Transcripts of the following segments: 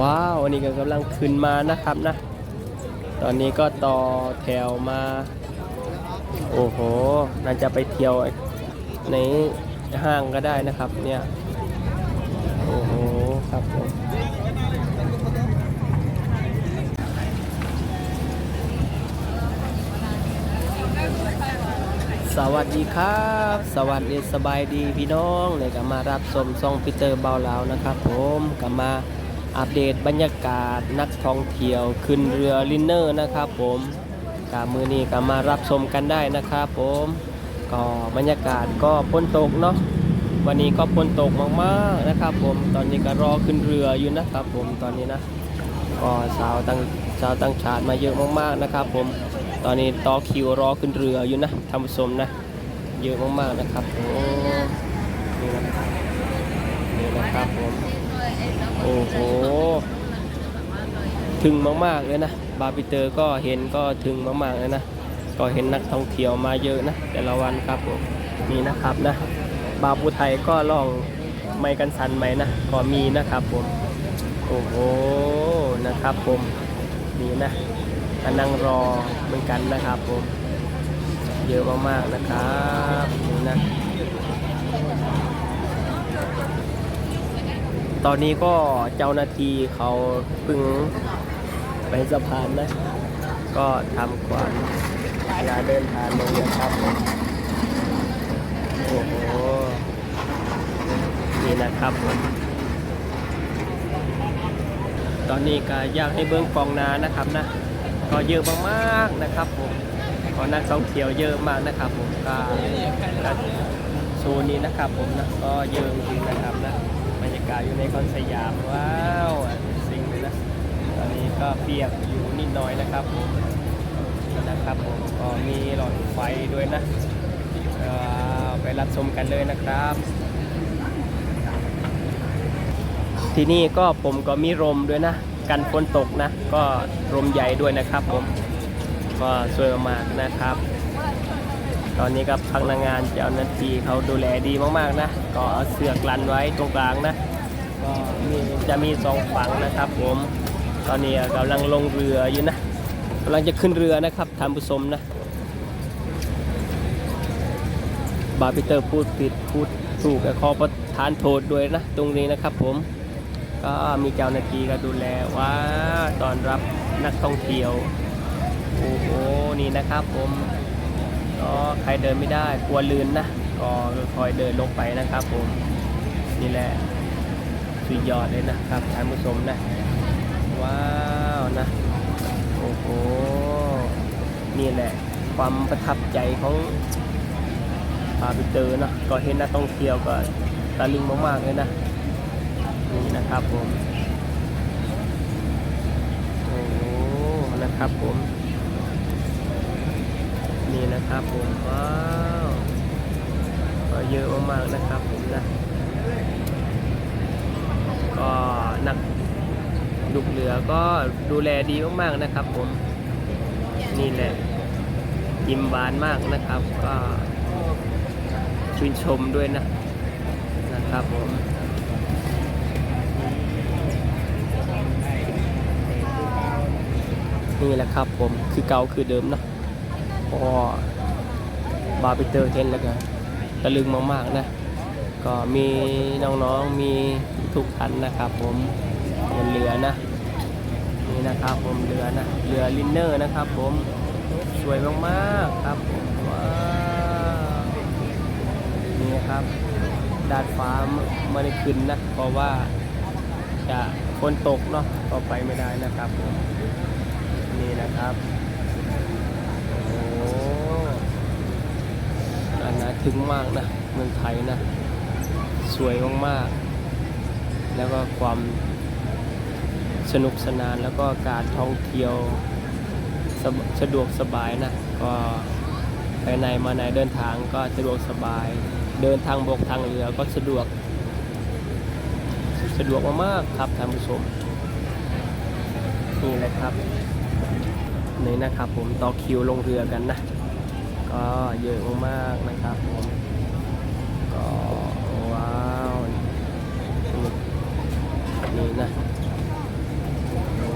ว้าวอันนี้ก็กำลังขึ้นมานะครับนะ ตอนนี้ก็ต่อแถวมา โอ้โหน่าจะไปเที่ยวในห้างก็ได้นะครับเนี่ยโอ้โหครับผมสวัสดีครับ สวัสดีสบายดีพี่น้องเลยก็มารับชมซองพีเตอร์เบาลาวนะครับ ผมก็มา อัปเดตบรรยากาศนักท่องเที่ยวขึ้นเรือลินเนอร์นะครับผมกามือนี้ก็มารับชมกันได้นะครับ ผมก็บรรยากาศก็พ้นตกเนาะวันนี้ก็พ้นตกมากๆนะครับ ผมตอนนี้ก็รอขึ้นเรืออยู่นะครับ ผมตอนนี้นะก็สาวต่างสาวต่างชาติมาเยอะมากๆนะครับ ผมตอนนี้ต่อคิวรอขึ้นเรืออยู่นะท่านผู้ชมนะเยอะมากๆนะครับโอ้นี่นะครับนี่นะครับผม โอ้โหถึงมากๆเลยนะบาร์บิเตอร์ก็เห็นก็ถึงมากๆเลยนะก็เห็นนักท่องเที่ยวมาเยอะนะแต่ละวันครับผมนี่นะครับนะ บาปูไทยก็ลองไม่กันสันไหมนะก็มีนะครับผมโอ้โหนะครับผมนี่นะก็นั่งรอเหมือนกันนะครับผม เยอะมากๆนะครับนี่นะ ตอนนี้ก็เจ้าหน้าที่เขาเพิ่งไปสะพานนะ ก็ทำความเวลาเดินทางลงนะครับ โอ้โห นี่นะครับ ตอนนี้ก็อยากให้เบิ้งกองนานะครับนะ ก็เยอะมากๆนะครับผมก็นักท่องเที่ยวเยอะมากนะครับผมก็โซนนี้นะครับผมนะก็เยอะจริงนะครับนะ กาศอยู่ในคอนสยามว้าวสิ่งเลยนะตอนนี้ก็เปียกอยู่นิดหน่อยนะครับผมนะครับผมก็มีหลอดไฟด้วยนะไปรับชมกันเลยนะครับ ที่นี่ก็ผมก็มีรมด้วยนะ กันฝนตกนะ ก็รมใหญ่ด้วยนะครับผมก็สวยมากนะครับ ตอนนี้ก็พนักงานเจ้าหน้าที่เขาดูแลดีมากๆนะ ก็เอาเสือกลันไว้ตรงกลางนะ มีจะมีสองฝั่งนะครับผมตอนนี้กำลังลงเรืออยู่นะกำลังจะขึ้นเรือนะครับท่านผู้ชมนะบาร์บิเตอร์พูดผิดพูดถูกขอประทานโทษด้วยนะ ตรงนี้นะครับผมก็มีเจ้าหน้าที่ก็ดูแลว่าตอนรับนักท่องเที่ยวโอ้โหนี่นะครับผมก็ใครเดินไม่ได้กลัวลื่นนะก็คอยเดินลงไปนะครับผมนี่แหละ สุดยอดเลยนะครับท่านผู้ชมนะ ว้าวนะ โอ้โห นี่แหละ ความประทับใจของพาไปเจอนะก็เห็นนักท่องเที่ยวก็ตะลึงมากๆเลยนะ นี่นะครับผม โอ้โหนะครับผม นี่นะครับผม ว้าว ก็เยอะมากๆนะครับผมนะ ก็นักลูกเรือก็ดูแลดีมากๆนะครับ ผมนี่แหละยิ้มหวานมากนะครับ ก็ชื่นชมด้วยนะนะครับผมนี่แหละครับผมคือเก่าคือเดิมนอะพอบาร์บิเตอร์เห็นแล้วก็ตะลึงมากๆนะ ก็มีน้องๆมีทุกท่านนะครับผมบนเรือนะนี่นะครับผมเรือนะเรือลินเนอร์นะครับ ผมสวยมากๆครับผมว้าวนี่ครับดาดฟ้าไม่ได้ขึ้นนะเพราะว่าจะฝนตกเนาะก็ไปไม่ได้นะครับผมนี่นะครับโอ้อันนะถึงมากนะเมืองไทยนะ สวยมากๆ แล้วก็ความสนุกสนานแล้วก็การท่องเที่ยวสะสะดวกสบายนะ ก็ไปไหนมาไหนเดินทางก็สะดวกสบาย เดินทางบกทางเรือก็สะดวก สะดวกมากๆครับท่านผู้ชมนี่แหละครับนี่นะครับผมต่อคิวลงเรือกันนะ ก็เยอะมากๆนะครับผมก็ นี้นะโอ้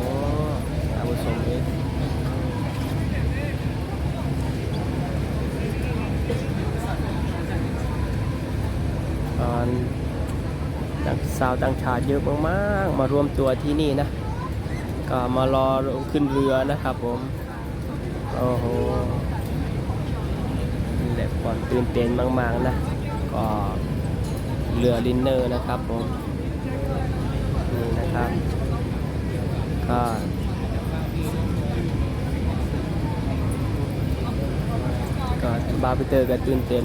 อาวุโสนี้สาวต่างชาติเยอะมากๆ มารวมตัวที่นี่นะ ก็มารอขึ้นเรือนะครับผม โอ้โหแหละความตื่นเต้นมาก ๆ นะ ก็เรือลินเนอร์นะครับผม นะครับ ก็ก็บาร์บีเตอร์ก็ตื่นเต้น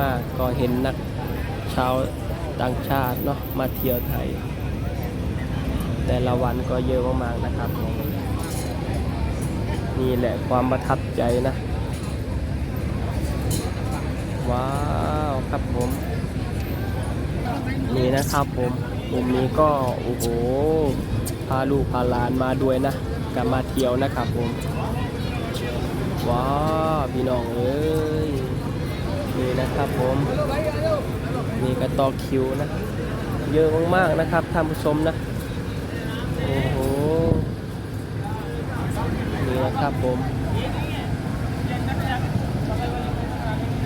มาก ๆ ก็เห็นนักชาวต่างชาติเนาะมาเที่ยวไทย แต่ละวันก็เยอะมาก ๆ นะครับนี่แหละความประทับใจนะ ว้าว ครับผม นี่นะครับผม กลุ่มนี้ก็ โอ้โห พาลูกพาหลานมาด้วยนะกับมาเที่ยวนะครับผม ว้าพี่น้องเอ้ยนี่นะครับผมนี่ก็ต่อคิวนะ เยอะมากๆนะครับท่านผู้ชมนะ โอ้โห นี่นะครับผม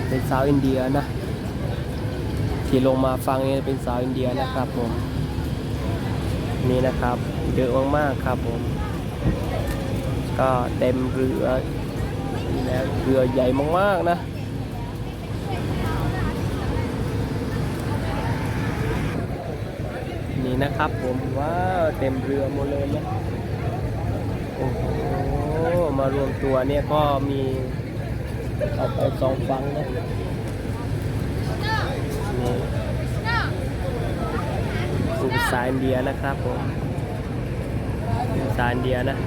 เป็นสาวอินเดียนะ ที่ลงมาฟังนี่เป็นสาวอินเดียนะครับผม นี่นะครับเยอะมากๆครับผม ก็เต็มเรือนี่แล้วเรือใหญ่มากๆนะนี่นะครับผมว้าวเต็มเรือหมดเลยนะโอ้โหมารวมตัวเนี่ยก็มีเอาไปสองฟังนะนี่ สุภาษาอินเดียนะครับผมภาษาอินเดียนะ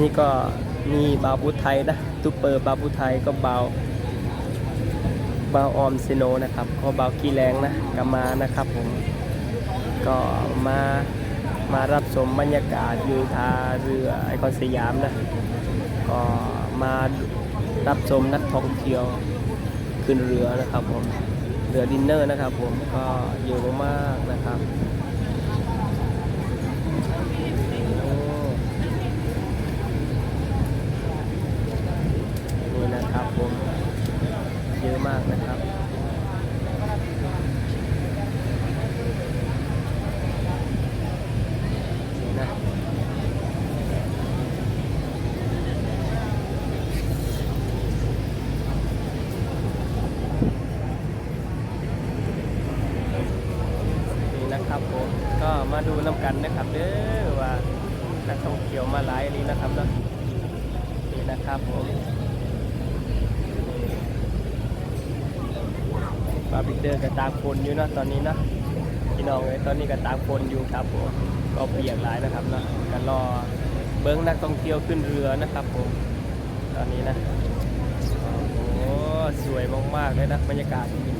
นี่ก็มีบาบุไทยนะตุปเปอร์บาบุไทยก็เบาวบาออมซิโนนะครับก็บาวขี้แรงนะก็มานะครับผมก็มา มารับชมบรรยากาศอยู่ท่าเรือไอคอนสยามนะ ก็มารับชมนักท่องเที่ยวขึ้นเรือนะครับผม เรือดินเนอร์นะครับผมก็เยอะมากๆนะครับโอ้นี่นะครับผมเยอะมากนะครับนี่นะนี่นะครับผมก็ มาดูน้ำกันนะครับเด้อว่านักท่องเที่ยวมาหลายนี้นะครับเนาะนี่นะครับผมบาร์บีเดอร์กับตากฝนอยู่นะตอนนี้นะพี่น้องเลยตอนนี้ก็ตากฝนอยู่ครับผมก็เปียกหลายนะครับเนอะกันรอเบิ้งนักท่องเที่ยวขึ้นเรือนะครับผมตอนนี้นะโอ้โหสวยมากๆเลยนะบรรยากาศที่นี่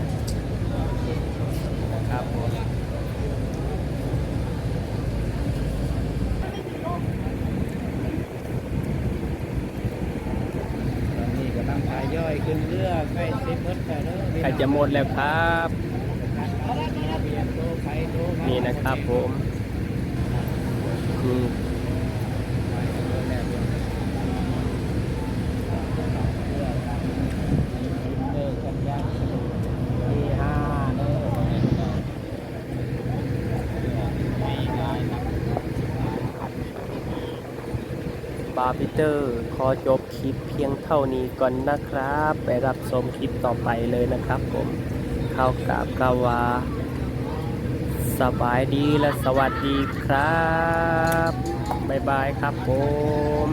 นะครับผม ตอนนี้กำลังพายย่อยขึ้นเรือ ใกล้เซ็มดแล้วเด้อใครจะหมดแล้วครับ นี่นะครับผมอืม เออกันยากที่ห้าเด้อมีหลายนัก พีเตอร์ขอจบคลิปเพียงเท่านี้ก่อนนะครับ ไปรับชมคลิปต่อไปเลยนะครับผมเข้ากับกาวาสบายดีและสวัสดีครับ บ๊ายบายครับผม